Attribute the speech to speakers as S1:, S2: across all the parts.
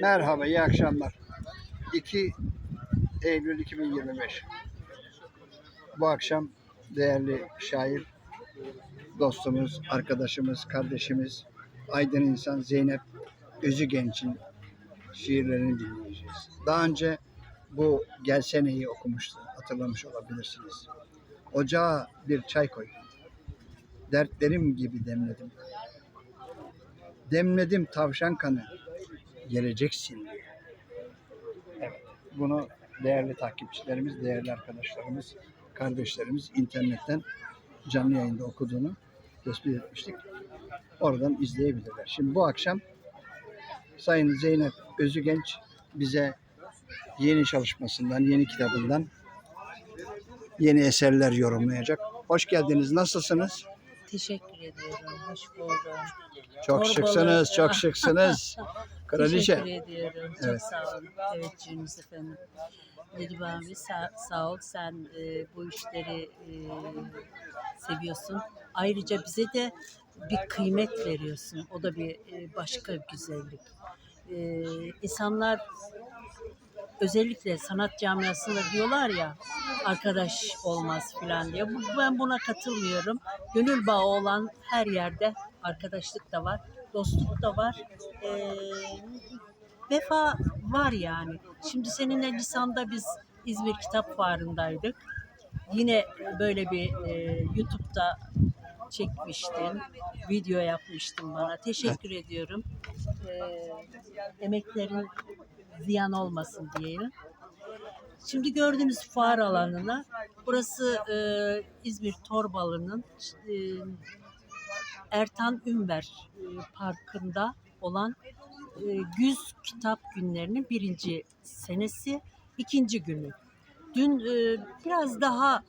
S1: Merhaba, iyi akşamlar. 2 Eylül 2025. Bu akşam değerli şair, dostumuz, arkadaşımız, kardeşimiz, aydın insan Zeynep Özügenç'in şiirlerini dinleyeceğiz. Daha önce bu Gelsene'yi okumuştu, hatırlamış olabilirsiniz. Ocağa bir çay koy. Dertlerim gibi demledim. Demledim tavşan kanı, geleceksin diye. Evet, bunu değerli takipçilerimiz, değerli arkadaşlarımız, kardeşlerimiz internetten canlı yayında okuduğunu tespit etmiştik. Oradan izleyebilirler. Şimdi bu akşam Sayın Zeynep Özügenç bize yeni çalışmasından, yeni kitabından yeni eserler yorumlayacak. Hoş geldiniz. Nasılsınız?
S2: Teşekkür ediyorum. Hoş buldum.
S1: Çok
S2: Torbalı.
S1: şıksınız, çok şıksınız. Kraliçe.
S2: Teşekkür ediyorum. Çok
S1: Evet.
S2: sağ olun. Teveccühünüz efendim. Nedim abi sağ, sağ ol. Sen e, bu işleri e, seviyorsun. Ayrıca bize de bir kıymet veriyorsun. O da bir e, başka bir güzellik. E, insanlar özellikle sanat camiasında diyorlar ya arkadaş olmaz filan diye. Ben buna katılmıyorum. Gönül bağı olan her yerde arkadaşlık da var, dostluk da var. Ee, vefa var yani. Şimdi seninle Nisan'da biz İzmir Kitap Fuarı'ndaydık. Yine böyle bir e, YouTube'da çekmiştin, video yapmıştın bana. Teşekkür ediyorum. Ee, emeklerin ziyan olmasın diyelim. Şimdi gördüğünüz fuar alanına, burası e, İzmir Torbalı'nın e, Ertan Ünver e, Parkı'nda olan e, Güz Kitap Günlerinin birinci senesi, ikinci günü. Dün e, biraz daha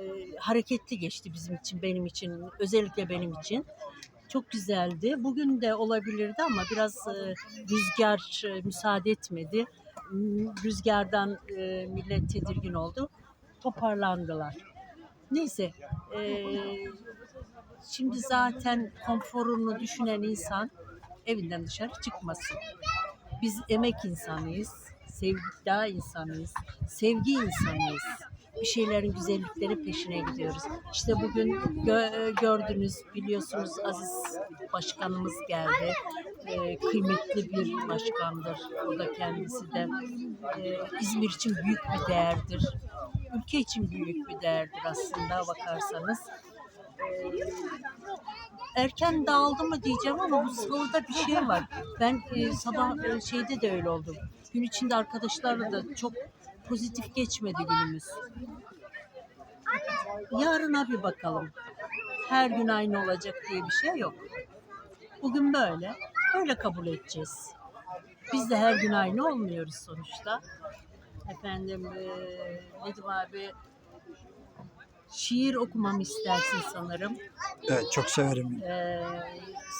S2: e, hareketli geçti bizim için, benim için, özellikle benim için. Çok güzeldi. Bugün de olabilirdi ama biraz e, rüzgar e, müsaade etmedi. M- Rüzgardan e, millet tedirgin oldu. Toparlandılar. Neyse. şimdi zaten konforunu düşünen insan evinden dışarı çıkmasın. Biz emek insanıyız. Sevgi insanıyız. Sevgi insanıyız. Bir şeylerin güzellikleri peşine gidiyoruz. İşte bugün gö- gördünüz, biliyorsunuz Aziz Başkanımız geldi. Ee, kıymetli bir başkandır. O da kendisi de e, İzmir için büyük bir değerdir. Ülke için büyük bir değerdir aslında bakarsanız. Ee, erken dağıldı mı diyeceğim ama bu salıda bir şey var. Ben e, sabah e, şeyde de öyle oldum. Gün içinde arkadaşlarla da çok pozitif geçmedi günümüz. Yarına bir bakalım. Her gün aynı olacak diye bir şey yok. Bugün böyle. Böyle kabul edeceğiz. Biz de her gün aynı olmuyoruz sonuçta. Efendim e, Nedim abi şiir okumamı istersin sanırım.
S1: Evet, çok severim.
S2: Ee,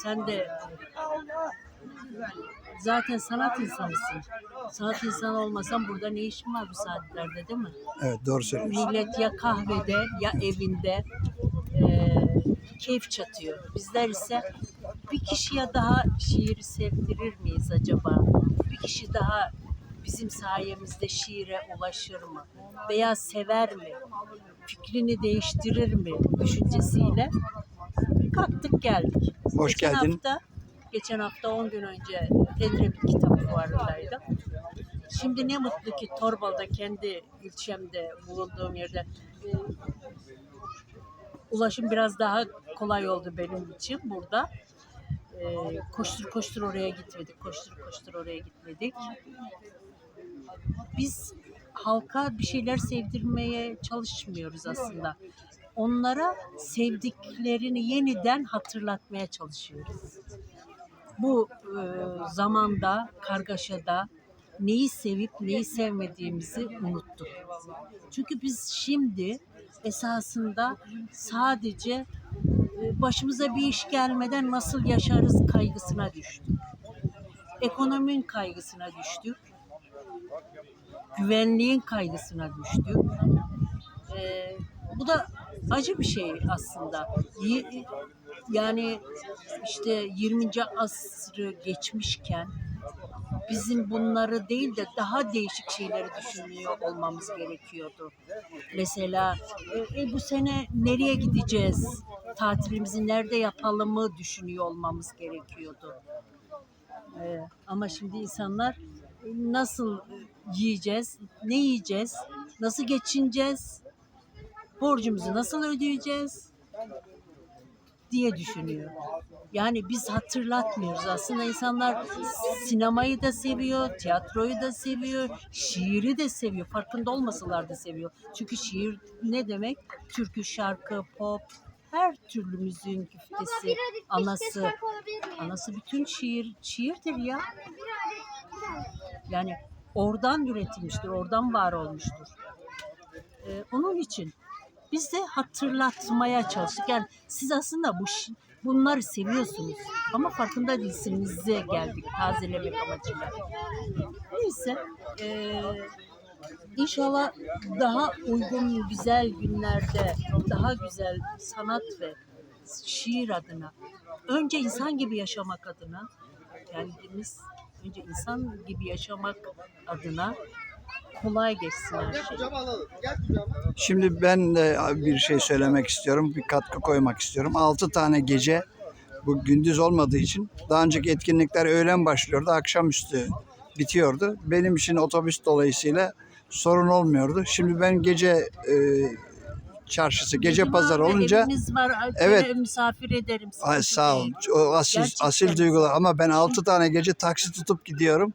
S2: sen de zaten sanat insanısın. Sanat insanı olmasan burada ne işin var bu saatlerde değil mi?
S1: Evet, doğru söylüyorsun.
S2: Millet ya kahvede ya evinde e, keyif çatıyor. Bizler ise bir kişiye daha şiiri sevdirir miyiz acaba? Bir kişi daha bizim sayemizde şiire ulaşır mı? Veya sever mi? Fikrini değiştirir mi? Düşüncesiyle kalktık geldik.
S1: Hoş
S2: geçen
S1: geldin.
S2: Hafta, geçen hafta 10 gün önce Edremit Kitap Fuarı'ndaydım. Şimdi ne mutlu ki Torbalı'da kendi ilçemde bulunduğum yerde e, ulaşım biraz daha kolay oldu benim için burada. E, koştur koştur oraya gitmedik, koştur koştur oraya gitmedik. Biz halka bir şeyler sevdirmeye çalışmıyoruz aslında. Onlara sevdiklerini yeniden hatırlatmaya çalışıyoruz. Bu e, zamanda, kargaşada neyi sevip neyi sevmediğimizi unuttuk. Çünkü biz şimdi esasında sadece e, başımıza bir iş gelmeden nasıl yaşarız kaygısına düştük. Ekonominin kaygısına düştük. Güvenliğin kaygısına düştük. E, bu da acı bir şey aslında. Yani işte 20. asrı geçmişken bizim bunları değil de daha değişik şeyleri düşünüyor olmamız gerekiyordu. Mesela e, e, bu sene nereye gideceğiz? Tatilimizi nerede yapalımı düşünüyor olmamız gerekiyordu. E, ama şimdi insanlar nasıl yiyeceğiz, ne yiyeceğiz, nasıl geçineceğiz, borcumuzu nasıl ödeyeceğiz diye düşünüyor. Yani biz hatırlatmıyoruz. Aslında insanlar sinemayı da seviyor, tiyatroyu da seviyor, şiiri de seviyor. Farkında olmasalar da seviyor. Çünkü şiir ne demek? Türkü, şarkı, pop, her türlü müziğin güftesi, anası. Anası bütün şiir, şiirdir ya. Yani oradan üretilmiştir, oradan var olmuştur. Ee, onun için biz de hatırlatmaya çalıştık. Yani siz aslında bu bunları seviyorsunuz ama farkında değilsinize geldik tazelemek amacıyla. Neyse eee inşallah daha uygun güzel günlerde daha güzel sanat ve şiir adına önce insan gibi yaşamak adına yani biz önce insan gibi yaşamak adına kolay geçsin her şey.
S1: Şimdi ben de bir şey söylemek istiyorum. Bir katkı koymak istiyorum. 6 tane gece bu gündüz olmadığı için daha önceki etkinlikler öğlen başlıyordu. Akşamüstü bitiyordu. Benim için otobüs dolayısıyla sorun olmuyordu. Şimdi ben gece e, çarşısı, gece
S2: Bizim
S1: pazarı
S2: abi
S1: olunca
S2: evimiz var.
S1: Evet.
S2: Evet. Misafir ederim.
S1: Ay, sağ ol. O asil,
S2: Gerçekten.
S1: asil duygular ama ben 6 tane gece taksi tutup gidiyorum.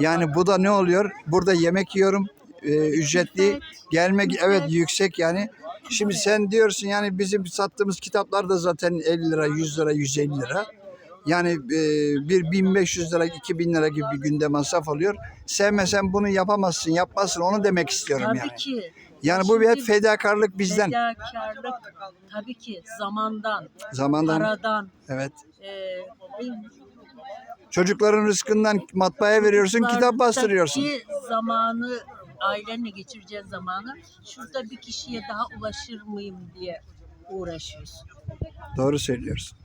S1: Yani bu da ne oluyor? Burada yemek yiyorum. e, ücretli gelmek Evet. yüksek yani. Şimdi sen diyorsun yani bizim sattığımız kitaplar da zaten 50 lira, 100 lira, 150 lira. Yani e, bir 1500 lira, 2000 lira gibi bir günde masraf oluyor. Sevmesen bunu yapamazsın, yapmazsın. Onu demek istiyorum
S2: Tabii
S1: yani.
S2: ki.
S1: Yani bu bir hep fedakarlık bizden.
S2: Fedakarlık tabii ki zamandan,
S1: Zamandan
S2: paradan,
S1: evet.
S2: e,
S1: Çocukların rızkından matbaaya veriyorsun, kitap bastırıyorsun.
S2: Ki zamanı ailenle geçireceğin zamanı şurada bir kişiye daha ulaşır mıyım diye uğraşıyorsun.
S1: Doğru söylüyorsun.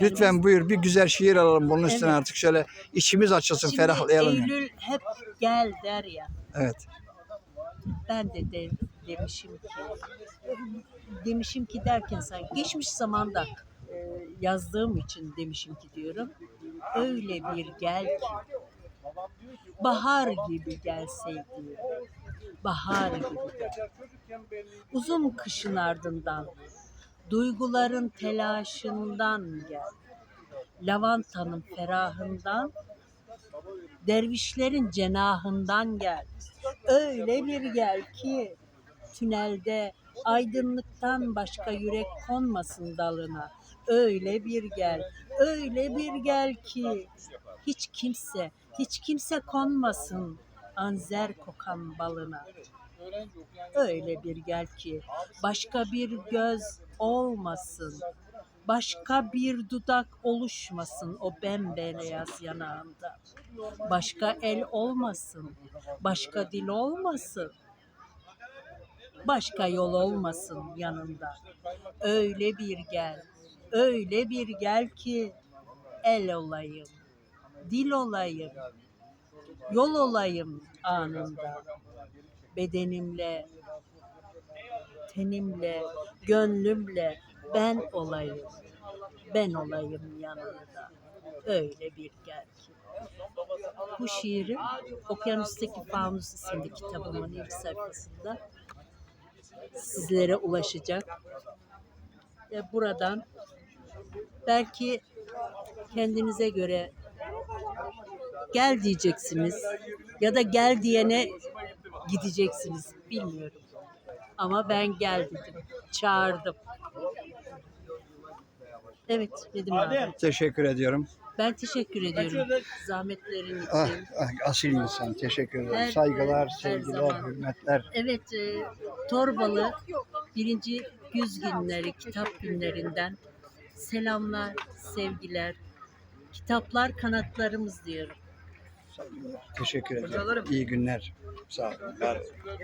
S1: Lütfen buyur bir güzel şiir alalım bunun üstüne
S2: Evet.
S1: artık şöyle içimiz açılsın,
S2: Şimdi
S1: ferahlayalım. yani.
S2: Eylül hep gel der ya.
S1: Evet.
S2: Ben de, de demişim ki demişim ki derken sanki geçmiş zamanda e, yazdığım için demişim ki diyorum. Öyle bir gel ki bahar gibi gel sevdiğim. Bahar gibi. Uzun kışın ardından duyguların telaşından gel. Lavantanın ferahından dervişlerin cenahından gel. Öyle bir gel ki tünelde aydınlıktan başka yürek konmasın dalına. Öyle bir gel, öyle bir gel ki hiç kimse, hiç kimse konmasın anzer kokan balına. Öyle bir gel ki başka bir göz olmasın. Başka bir dudak oluşmasın o bembeyaz yanağında. Başka el olmasın, başka dil olmasın. Başka yol olmasın yanında. Öyle bir gel, öyle bir gel ki el olayım, dil olayım, yol olayım anında. Bedenimle, tenimle, gönlümle ben olayım, ben olayım yanında. Öyle bir gel ki. Bu şiiri Okyanustaki Fanus isimli kitabımın ilk sayfasında sizlere ulaşacak. Ve buradan belki kendinize göre gel diyeceksiniz ya da gel diyene gideceksiniz bilmiyorum. Ama ben gel dedim, çağırdım. Evet dedim abi.
S1: Teşekkür ediyorum.
S2: Ben teşekkür ediyorum zahmetlerin
S1: Ah,
S2: için.
S1: ah, asil insan. Teşekkür ederim.
S2: Her-
S1: Saygılar,
S2: her
S1: sevgiler,
S2: zaman.
S1: hürmetler.
S2: Evet, e, Torbalı birinci yüz günleri, kitap günlerinden selamlar, sevgiler. Kitaplar kanatlarımız diyorum.
S1: Teşekkür ederim. İyi günler. Sağ olun. var olun.